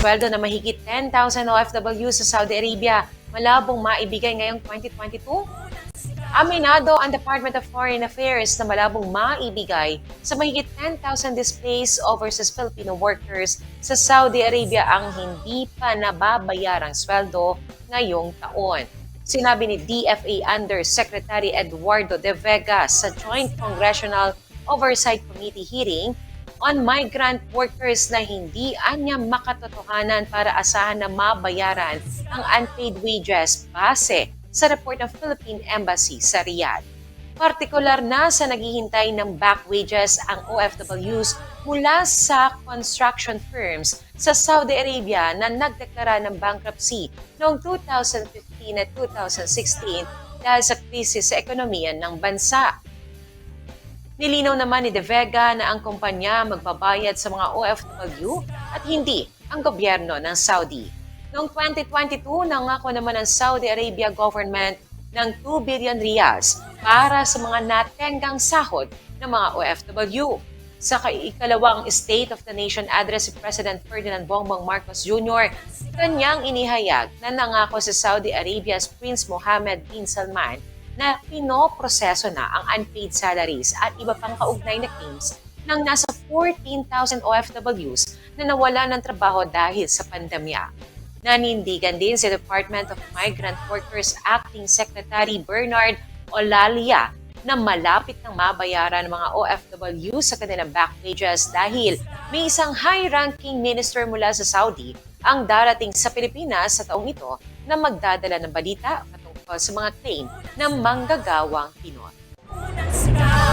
sweldo na mahigit 10,000 OFW sa Saudi Arabia malabong maibigay ngayong 2022? Aminado ang Department of Foreign Affairs na malabong maibigay sa mahigit 10,000 displaced overseas Filipino workers sa Saudi Arabia ang hindi pa nababayarang sweldo ngayong taon. Sinabi ni DFA Undersecretary Eduardo De Vega sa Joint Congressional Oversight Committee hearing on migrant workers na hindi anya makatotohanan para asahan na mabayaran ang unpaid wages base sa report ng Philippine Embassy sa Riyadh. Partikular na sa naghihintay ng back wages ang OFWs mula sa construction firms sa Saudi Arabia na nagdeklara ng bankruptcy noong 2015 at 2016 dahil sa krisis sa ekonomiya ng bansa. Nilinaw naman ni De Vega na ang kumpanya magbabayad sa mga OFW at hindi ang gobyerno ng Saudi. Noong 2022, nangako naman ang Saudi Arabia government ng 2 billion riyals para sa mga natenggang sahod ng mga OFW. Sa ikalawang State of the Nation address si President Ferdinand Bongbong Marcos Jr., kanyang inihayag na nangako sa Saudi Arabia's Prince Mohammed bin Salman na pinoproseso na ang unpaid salaries at iba pang kaugnay na claims ng nasa 14,000 OFWs na nawala ng trabaho dahil sa pandemya. Nanindigan din si Department of Migrant Workers Acting Secretary Bernard Olalia na malapit nang mabayaran ng mga OFW sa kanilang back wages dahil may isang high-ranking minister mula sa Saudi ang darating sa Pilipinas sa taong ito na magdadala ng balita sa mga claim ng manggagawang Pinoy. Unang sigaw